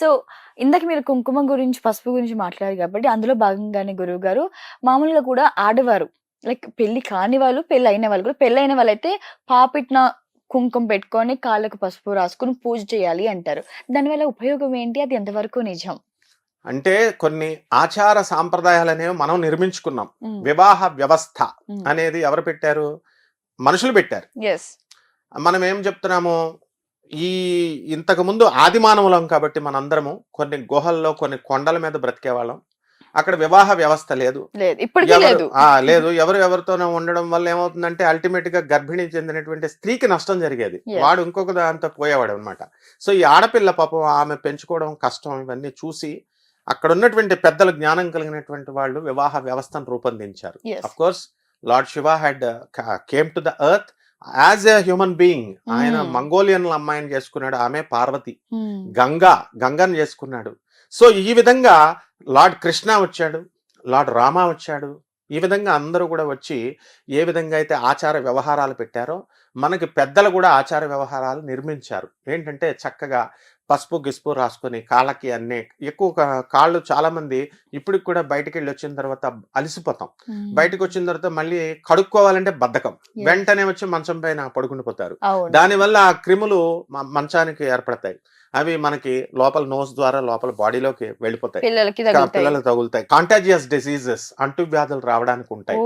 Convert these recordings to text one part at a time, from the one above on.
So ఇందాక మీరు కుంకుమ గురించి పసుపు గురించి మాట్లాడారు కాబట్టి అందులో భాగంగానే గురువు గారు మామూలుగా కూడా ఆడవారు లైక్ పెళ్ళి కాని వాళ్ళు పెళ్ళి అయిన వాళ్ళు కూడా పెళ్ళి అయిన వాళ్ళైతే పాపిట్న కుంకుమ పెట్టుకొని కాళ్ళకు పసుపు రాసుకుని పూజ చేయాలి అంటారు. దానివల్ల ఉపయోగం ఏంటి? అది ఎంతవరకు నిజం? అంటే కొన్ని ఆచార సాంప్రదాయాలు అనేవి మనం నిర్మించుకున్నాం. వివాహ వ్యవస్థ అనేది ఎవరు పెట్టారు? మనుషులు పెట్టారు. మనం ఏం చెప్తున్నాము? ఈ ఇంతకు ముందు ఆది మానవులం కాబట్టి మనందరము కొన్ని గుహల్లో కొన్ని కొండల మీద బ్రతికే వాళ్ళం అక్కడ వివాహ వ్యవస్థ లేదు. లేదు. లేదు. ఎవరు ఎవరితోనో ఉండడం వల్ల ఏమవుతుందంటే అల్టిమేట్గా గర్భిణీ చెందినటువంటి స్త్రీకి నష్టం జరిగేది. వాడు ఇంకొక దాంతో పోయేవాడు అనమాట సో ఈ ఆడపిల్ల పాపం ఆమె పెంచుకోవడం కష్టం ఇవన్నీ చూసి అక్కడ ఉన్నటువంటి పెద్దలు జ్ఞానం కలిగినటువంటి వాళ్ళు వివాహ వ్యవస్థను రూపొందించారు. Of course lord Shiva had came to the earth as a human being ఆయన Hmm. మంగోలియన్ అమ్మాయిని చేసుకున్నాడు. ఆమె పార్వతి. గంగా గంగను చేసుకున్నాడు. సో ఈ విధంగా లార్డ్ కృష్ణ వచ్చాడు. లార్డ్ రామ వచ్చాడు. ఈ విధంగా అందరూ కూడా వచ్చి ఏ విధంగా అయితే ఆచార వ్యవహారాలు పెట్టారో మనకి పెద్దలు కూడా ఆచార వ్యవహారాలు నిర్మించారు. ఏంటంటే చక్కగా పసుపు గిసుపు రాసుకొని కాళ్ళకి అన్నీ ఎక్కువ కాళ్ళు చాలా మంది ఇప్పటికి కూడా బయటికి వెళ్ళి వచ్చిన తర్వాత అలసిపోతాం. బయటకు వచ్చిన తర్వాత మళ్ళీ కడుక్కోవాలంటే బద్ధకం. వెంటనే వచ్చి మంచం పైన పడుకుని పోతారు. అవును. దానివల్ల ఆ క్రిములు మంచానికి ఏర్పడతాయి. అవి మనకి లోపల నోస్ ద్వారా లోపల బాడీలోకి వెళ్ళిపోతాయి. పిల్లలకి కా- తగులుతాయి. కాంటాజియస్ డిసీజెస్ అంటువ్యాధులు రావడానికి ఉంటాయి.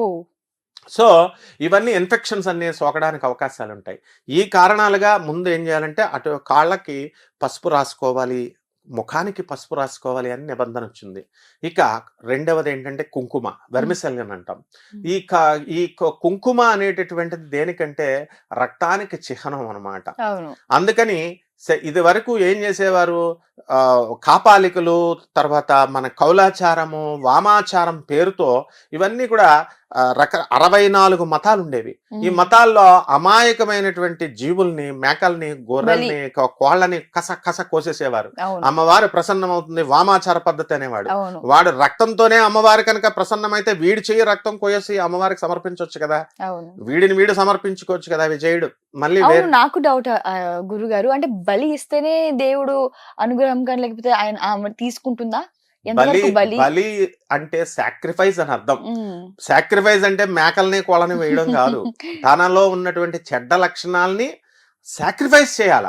సో ఇవన్నీ ఇన్ఫెక్షన్స్ అన్ని సోకడానికి అవకాశాలు ఉంటాయి ఈ కారణాలుగా ముందు ఏం చేయాలంటే అటు కాళ్ళకి పసుపు రాసుకోవాలి ముఖానికి పసుపు రాసుకోవాలి అని నిబంధన వచ్చింది. ఇక రెండవది ఏంటంటే కుంకుమ వెర్మిసెల్ అని అంటాం. ఈ ఈ కుంకుమ అనేటటువంటిది దేనికంటే రక్తానికి చిహ్నం అన్నమాట. అవును. అందుకని ఇది వరకు ఏం చేసేవారు? కాపాలికలు తర్వాత మన కౌలాచారము వామాచారం పేరుతో ఇవన్నీ కూడా రక అరవై నాలుగు మతాలు ఉండేవి ఈ. మతాల్లో అమాయకమైనటువంటి జీవుల్ని మేకల్ని గొర్రెల్ని కోళ్ళని కస కస కోసేసేవారు. అమ్మవారు ప్రసన్నమవుతుంది వామాచార పద్ధతి అనేవాడు. వాడు రక్తంతోనే అమ్మవారి కనుక ప్రసన్నమైతే వీడి చెయ్యి రక్తం కోసేసి అమ్మవారికి సమర్పించవచ్చు కదా. వీడిని వీడు సమర్పించుకోవచ్చు కదా విజయుడు. మళ్ళీ నాకు డౌట్ గురుగారు. అంటే బలి ఇస్తేనే దేవుడు అనుగ్రహం కానీ లేకపోతే ఆయన ఆమె తీసుకుంటుందా? బలి బలి? అంటే సాక్రిఫైస్ అని అర్థం. సాక్రిఫైస్ అంటే మేకల్ని కోళ్ళని వేయడం కాదు. తనలో ఉన్నటువంటి చెడ్డ లక్షణాల్ని సాక్రిఫైస్ చేయాల.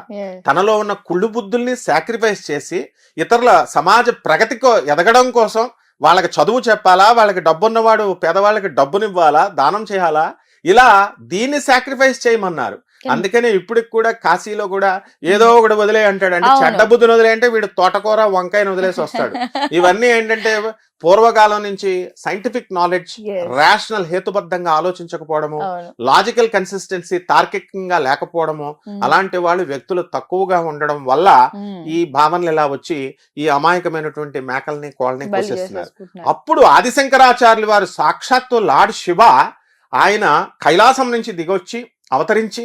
తనలో ఉన్న కుళ్ళు బుద్ధుల్ని సాక్రిఫైస్ చేసి ఇతరుల సమాజ ప్రగతికో ఎదగడం కోసం వాళ్ళకి చదువు చెప్పాలా? వాళ్ళకి డబ్బున్నవాడు పేదవాళ్ళకి డబ్బునివ్వాలా? దానం చేయాలా? ఇలా దీన్ని సాక్రిఫైస్ చేయమన్నారు. అందుకనే ఇప్పటికి కూడా కాశీలో కూడా ఏదో ఒకటి వదిలే అంటాడు అంటే అవును. చెడ్డ బుద్ధిని వదిలే అంటే వీడు తోటకూర వంకాయని వదిలేసి వస్తాడు ఇవన్నీ ఏంటంటే పూర్వకాలం నుంచి సైంటిఫిక్ నాలెడ్జ్. రేషనల్ హేతుబద్ధంగా ఆలోచించకపోవడము లాజికల్ కన్సిస్టెన్సీ తార్కికంగా లేకపోవడము. అలాంటి వాళ్ళు వ్యక్తులు తక్కువగా ఉండడం వల్ల. ఈ భావనలు ఇలా వచ్చి ఈ అమాయకమైనటువంటి మేకల్ని కోళ్ళని కోసేస్తున్నారు. అప్పుడు ఆదిశంకరాచార్యులు వారు సాక్షాత్తు లార్డ్ శివ ఆయన కైలాసం నుంచి దిగొచ్చి అవతరించి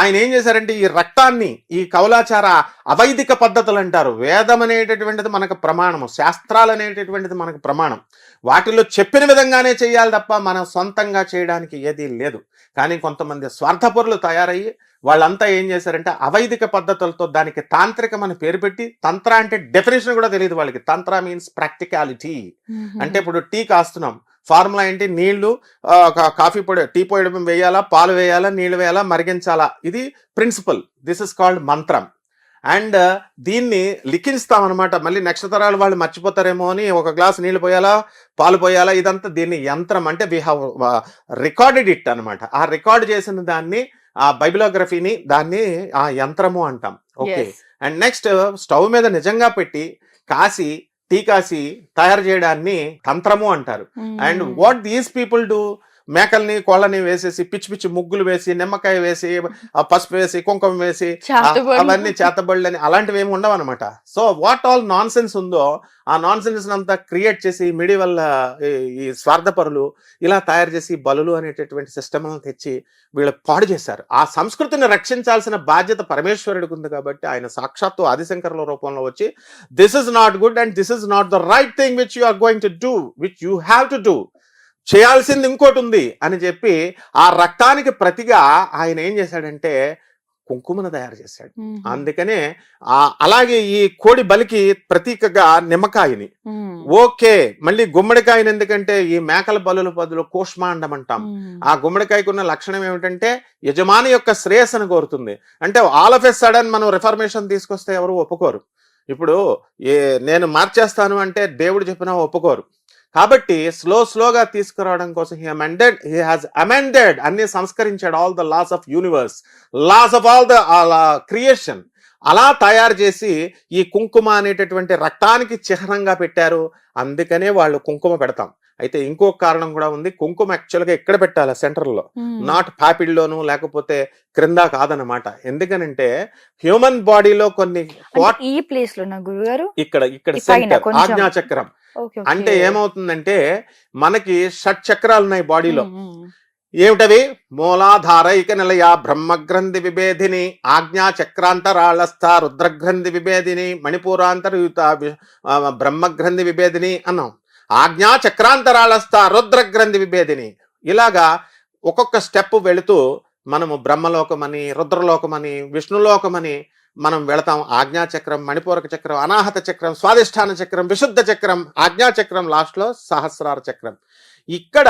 ఆయన ఏం చేశారంటే ఈ రక్తాన్ని ఈ కౌలాచార అవైదిక పద్ధతులు అంటారు. వేదం అనేటటువంటిది మనకు ప్రమాణము శాస్త్రాలు అనేటటువంటిది మనకు ప్రమాణం. వాటిలో చెప్పిన విధంగానే చేయాలి తప్ప మనం సొంతంగా చేయడానికి ఏదీ లేదు. కానీ కొంతమంది స్వార్థపరులు తయారయ్యి వాళ్ళంతా ఏం చేశారంటే అవైదిక పద్ధతులతో దానికి తాంత్రికం అని పేరు పెట్టి తంత్ర అంటే డెఫినేషన్ కూడా తెలియదు వాళ్ళకి. తంత్ర మీన్స్ ప్రాక్టికాలిటీ. అంటే ఇప్పుడు టీ కాస్తున్నాం. ఫార్ములా ఏంటి? నీళ్ళు కాఫీ పొడి టీ పొడి వేయాలా? పాలు వేయాలా? నీళ్ళు వేయాలా? మరిగించాలా? ఇది principle. This is called mantra. And దీన్ని లిఖిస్తాం అనమాట మళ్ళీ నెక్స్ట్ తరాలు వాళ్ళు మర్చిపోతారేమో అని ఒక గ్లాస్ నీళ్ళు పోయాలా? పాలు పోయాలా? ఇదంతా దీన్ని యంత్రం అంటే వి హావ్ రికార్డెడ్ ఇట్ అన్నమాట. ఆ రికార్డ్ చేసిన దాన్ని ఆ బైబిలోగ్రఫీని దాన్ని ఆ యంత్రము అంటాం. ఓకే. అండ్ నెక్స్ట్ స్టవ్ మీద నిజంగా పెట్టి కాసి టీ కాసి తయారు చేయడాన్ని తంత్రము అంటారు and. What these people do మేకల్ని కోళ్ళని వేసేసి పిచ్చి పిచ్చి ముగ్గులు వేసి నిమ్మకాయ వేసి ఆ పసుపు వేసి కుంకుమ వేసి. అవన్నీ చేతబడులు అని అలాంటివి ఏమి ఉండవు అనమాట so what all nonsense ఉందో ఆ నాన్ సెన్స్ అంతా క్రియేట్ చేసి మిడివల్ ఈ స్వార్థపరులు ఇలా తయారు చేసి బలులు అనేటటువంటి సిస్టమ్ తెచ్చి వీళ్ళు పాడు చేశారు. ఆ సంస్కృతిని రక్షించాల్సిన బాధ్యత పరమేశ్వరుడికి ఉంది కాబట్టి ఆయన సాక్షాత్తు ఆదిశంకరుల రూపంలో వచ్చి this is not good and this is not the right thing which you are going to do which you have to do చేయాల్సింది ఇంకోటి ఉంది అని చెప్పి ఆ రక్తానికి ప్రతిగా ఆయన ఏం చేశాడంటే కుంకుమను తయారు చేశాడు. అందుకనే ఆ అలాగే ఈ కోడి బలికి ప్రతీకగా నిమ్మకాయని మ్మ్. ఓకే మళ్ళీ గుమ్మడికాయని ఎందుకంటే ఈ మేకల బలుల బదులు కూష్మాండం అంటాం. ఆ గుమ్మడికాయకు ఉన్న లక్షణం ఏమిటంటే యజమాని యొక్క శ్రేయస్సును కోరుతుంది అంటే ఆల్ ఆఫ్ ఎ సడన్ మనం రిఫర్మేషన్ తీసుకొస్తే ఎవరు ఒప్పుకోరు ఇప్పుడు ఏ నేను మార్చేస్తాను అంటే దేవుడు చెప్పినా ఒప్పుకోరు కాబట్టి స్లో స్లోగా తీసుకురావడం కోసం he amended he has amended అన్ని సంస్కరించాడు. All the laws of universe laws of all the creation అలా తయారు చేసి ఈ కుంకుమ అనేటటువంటి రక్తానికి చిహ్నంగా పెట్టారు. అందుకనే వాళ్ళు కుంకుమ పెడతాం. అయితే ఇంకొక కారణం కూడా ఉంది కుంకుమ యాక్చువల్గా ఎక్కడ పెట్టాలి సెంటర్లో. నాట్ పాపిడ్లోను లేకపోతే క్రింద కాదనమాట ఎందుకనంటే హ్యూమన్ బాడీలో కొన్ని ఈ ప్లేస్లో గురుగారు ఇక్కడ ఇక్కడ సెంటర్. ఆజ్ఞాచక్రం అంటే. ఏమవుతుందంటే మనకి షట్ చక్రాలు ఉన్నాయి బాడీలో మ్మ్, మ్మ్. ఏమిటవి మూలాధారైక నిలయ బ్రహ్మగ్రంథి విభేదిని ఆజ్ఞా చక్రాంతరాళస్థ రుద్రగ్రంథి విభేదిని మణిపూరాంతరయుత బ్రహ్మగ్రంథి విభేదిని అన్నాం ఆజ్ఞా చక్రాంతరాళస్థ రుద్రగ్రంథి విభేదిని. ఇలాగా ఒక్కొక్క స్టెప్ వెళుతూ మనము బ్రహ్మలోకమని రుద్రలోకమని విష్ణులోకమని మనం వెళతాం. ఆజ్ఞాచక్రం మణిపూరక చక్రం అనాహత చక్రం స్వాదిష్టాన చక్రం విశుద్ధ చక్రం ఆజ్ఞాచక్రం లాస్ట్లో సహస్రార చక్రం. ఇక్కడ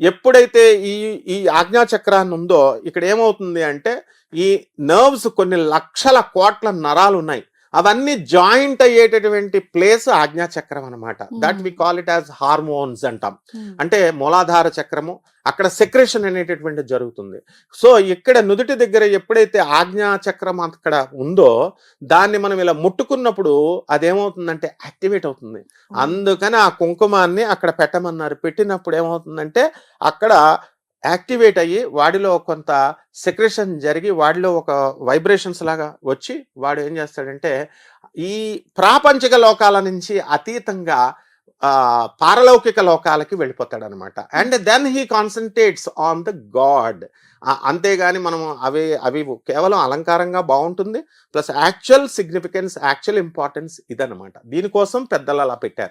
ఎప్పుడైతే ఈ ఈ ఆజ్ఞా చక్రాన్ని ఉందో ఇక్కడ ఏమవుతుంది అంటే ఈ నర్వ్స్ కొన్ని లక్షల కోట్ల నరాలు ఉన్నాయి అవన్నీ జాయింట్ అయ్యేటటువంటి ప్లేస్ ఆజ్ఞా చక్రం అనమాట that we call it as hormones అంటాం. మ్మ్. అంటే మూలాధార చక్రము అక్కడ సెక్రేషన్ అనేటటువంటి జరుగుతుంది. సో ఇక్కడ నుదుటి దగ్గర ఎప్పుడైతే ఆజ్ఞా చక్రం అక్కడ ఉందో దాన్ని మనం ఇలా ముట్టుకున్నప్పుడు అదేమవుతుందంటే యాక్టివేట్ అవుతుంది. అందుకని ఆ కుంకుమాన్ని అక్కడ పెట్టమన్నారు. పెట్టినప్పుడు ఏమవుతుందంటే అక్కడ యాక్టివేట్ అయ్యి వాడిలో కొంత సెక్రేషన్ జరిగి వాడిలో ఒక వైబ్రేషన్స్ లాగా వచ్చి వాడు ఏం చేస్తాడంటే ఈ ప్రాపంచిక లోకాల నుంచి అతీతంగా పారలౌకిక లోకాలకి వెళ్ళిపోతాడు అనమాట and then he concentrates on the god. అంతేగాని మనం అవి అవి కేవలం అలంకారంగా బాగుంటుంది plus actual significance actual importance ఇదనమాట. దీనికోసం పెద్దలు అలా పెట్టారు.